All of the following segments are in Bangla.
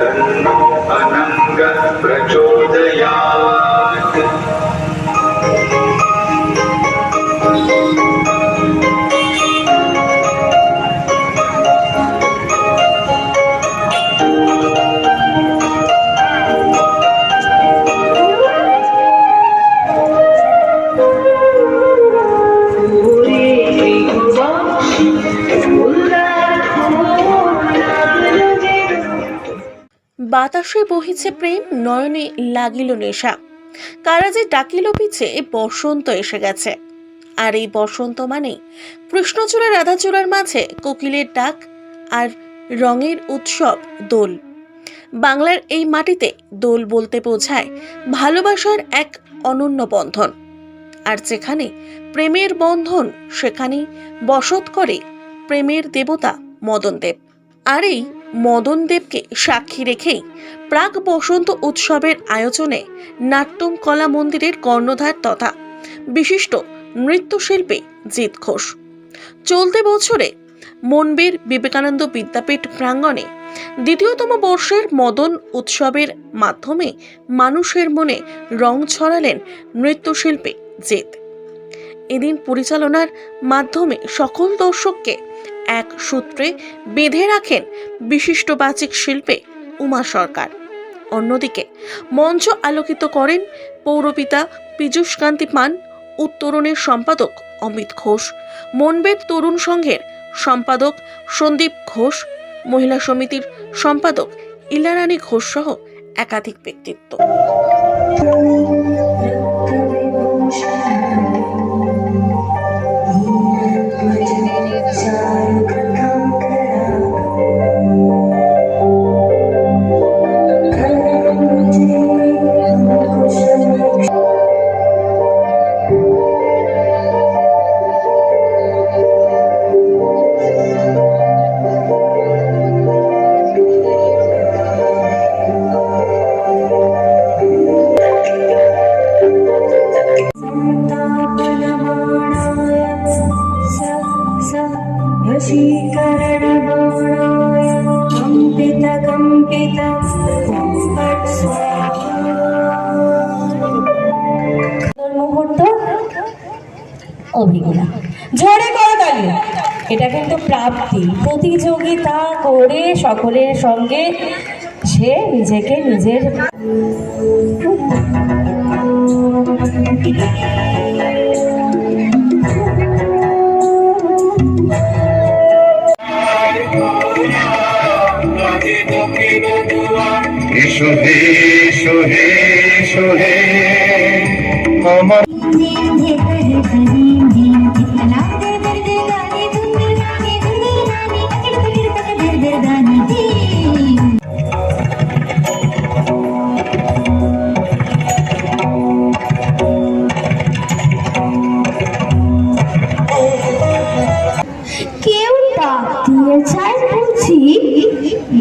तन्नो अनङ्गः प्रचोदयात् বাতাসে বহিছে প্রেম, নয়নে লাগিল নেশা। কারা যে ডাকিল পিছে বসন্ত এসে গেছে। আর এই বসন্ত মানে কৃষ্ণচূড়া, রাধাচূড়ার মাঝে কোকিলের ডাক আর রঙের উৎসব দোল। বাংলার এই মাটিতে দোল বলতে বোঝায় ভালোবাসার এক অনন্য বন্ধন। আর যেখানে প্রেমের বন্ধন, সেখানেই বসত করে প্রেমের দেবতা মদনদেব। আর এই মদনদেবকে সাক্ষী রেখেই প্রাক বসন্ত উৎসবের আয়োজনে নাট্যম কলা মন্দিরের কর্ণধার তথা বিশিষ্ট নৃত্যশিল্পী জিৎ ঘোষ। চলতি বছরে মনবীর বিবেকানন্দ বিদ্যাপীঠ প্রাঙ্গণে দ্বিতীয়তম বর্ষের মদন উৎসবের মাধ্যমে মানুষের মনে রং ছড়ালেন নৃত্যশিল্পী জিৎ। এদিন পরিচালনার মাধ্যমে সকল দর্শককে এক সূত্রে বেঁধে রাখেন বিশিষ্ট বাচিক শিল্পে উমা সরকার। অন্যদিকে মঞ্চ আলোকিত করেন পৌরপিতা পীযূষকান্তি পান, উত্তরণের সম্পাদক অমিত ঘোষ মনবেদ তরুণ সংঘের সম্পাদক সন্দীপ ঘোষ, মহিলা সমিতির সম্পাদক ইলারানী ঘোষ সহ একাধিক ব্যক্তিত্ব। অভিজ্ঞতা জোরে করো তালি এটা কিন্তু প্রাপ্তি। প্রতিযোগিতা করে সকলের সঙ্গে সে নিজেকে নিজের এসো হে এসো হে এসো হে। আমার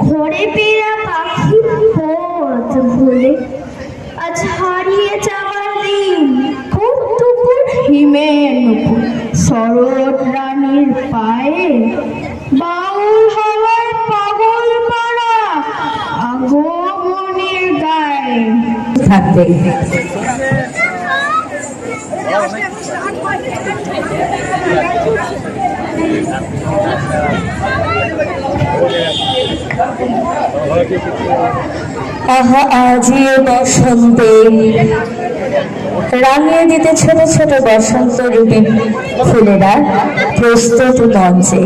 ঘরে পেরা পাখি পথ ভুলে শরৎ রানীর পায়ে বাউল হওয়ার পাগল পাড়া আগমনের গায়ে। থাকবে। আহা আজি বসন্তে রাঙিয়ে দিতে ছোট ছোট বসন্ত রূপে ফুলেরা প্রস্তুত মঞ্চে।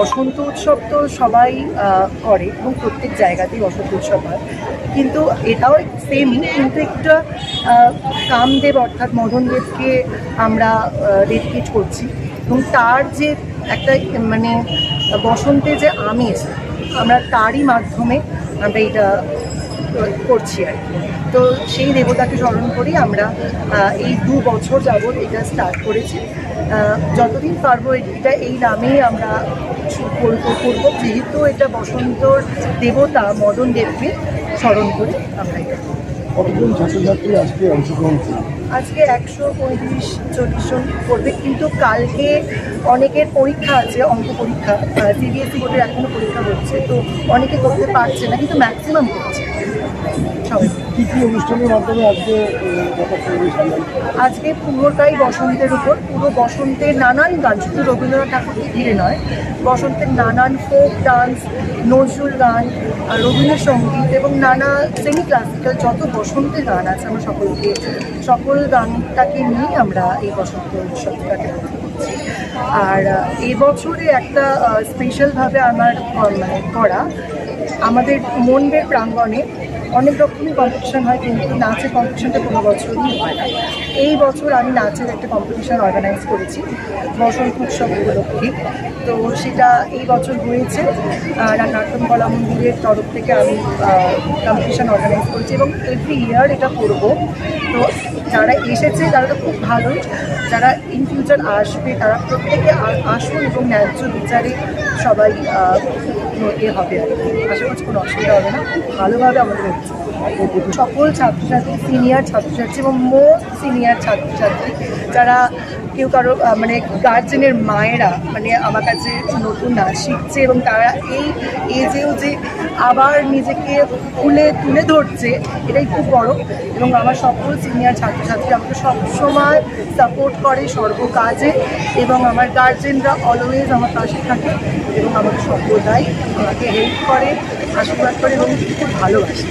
বসন্ত উৎসব তো সবাই করে এবং প্রত্যেক জায়গাতেই বসন্ত উৎসব হয়। কিন্তু এটাও সেমই কিন্তু একটা কামদেব অর্থাৎ মদনদেবকে আমরা ডেডিকেট করছি। এবং তার যে একটা মানে বসন্তে যে আমেজ আমরা তারই মাধ্যমে আমরা এটা করছি আর কি। তো সেই দেবতাকে স্মরণ করি আমরা এই দু বছর যাবৎ এটা স্টার্ট করেছি। যতদিন পারব এটা এই নামেই আমরা করব করব। যেহেতু এটা বসন্তর দেবতা মদন দেবকে স্মরণ করে আমরা এটা। কতজন ছাত্রছাত্রী আজকে অংশগ্রহণ করবে? আজকে একশো পঁয়ত্রিশ, চল্লিশ জন করবে, কিন্তু কালকে অনেকের পরীক্ষা আছে, অঙ্ক পরীক্ষা সিবিএসসি বোর্ডের এখনও পরীক্ষা হচ্ছে, তো অনেকে করতে পারছে না, কিন্তু ম্যাক্সিমাম করছে। সবাই। আজকে পুরোটাই বসন্তের উপর, পুরো বসন্তের নানান গান, শুধু রবীন্দ্রনাথ ঠাকুরকে ঘিরে নয়, বসন্তের নানান ফোক ডান্স নজরুল গান রবীন্দ্রসঙ্গীত এবং নানা সেমি ক্লাসিক্যাল যত বসন্তের গান আছে, আমরা সকলকে, সকল গানটাকে নিয়ে আমরা এই বসন্ত উৎসবটাকে আর এবছরে একটা স্পেশালভাবে আমার মানে করা আমাদের মন্দির প্রাঙ্গণে অনেক রকমই কম্পিটিশন হয়, কিন্তু নাচের কম্পিটিশনটা কোনো বছরই হয় না। এই বছর আমি নাচের একটা কম্পিটিশন অর্গানাইজ করেছি, বসন্ত উৎসব উপলক্ষে। তো সেটা এই বছর হয়েছে। নাট্যম কলা মন্দিরের তরফ থেকে আমি কম্পিটিশন অর্গানাইজ করেছি এবং এভরি ইয়ার এটা করব। তো যারা এসেছে তারা তো খুব ভালোই। যারা ইন ফিউচার আসবে, তারা প্রত্যেকে আসুন এবং ন্যায্য বিচারে সবাই এ হবে। আর কি। আশা করছি কোনো অসুবিধা হবে না। খুব ভালোভাবে আমাদের হচ্ছে। সকল ছাত্রছাত্রী সিনিয়র ছাত্রছাত্রী এবং মোস্ট সিনিয়র ছাত্রছাত্রী, যারা কেউ কারও মানে গার্জেনের মায়েরা মানে আমার কাছে নতুন নাচ শিখছে এবং তারা এই এজেও যে আবার নিজেকে খুলে তুলে ধরছে, এটাই খুব বড়। এবং আমার সকল সিনিয়র ছাত্রছাত্রী আমাকে সবসময় সাপোর্ট করে সর্বকাজে এবং আমার গার্জেনরা অলওয়েজ আমার পাশে থাকে এবং আমাকে সর্বদাই আমাকে হেল্প করে, আশীর্বাদ করে এবং খুব ভালোবাসে।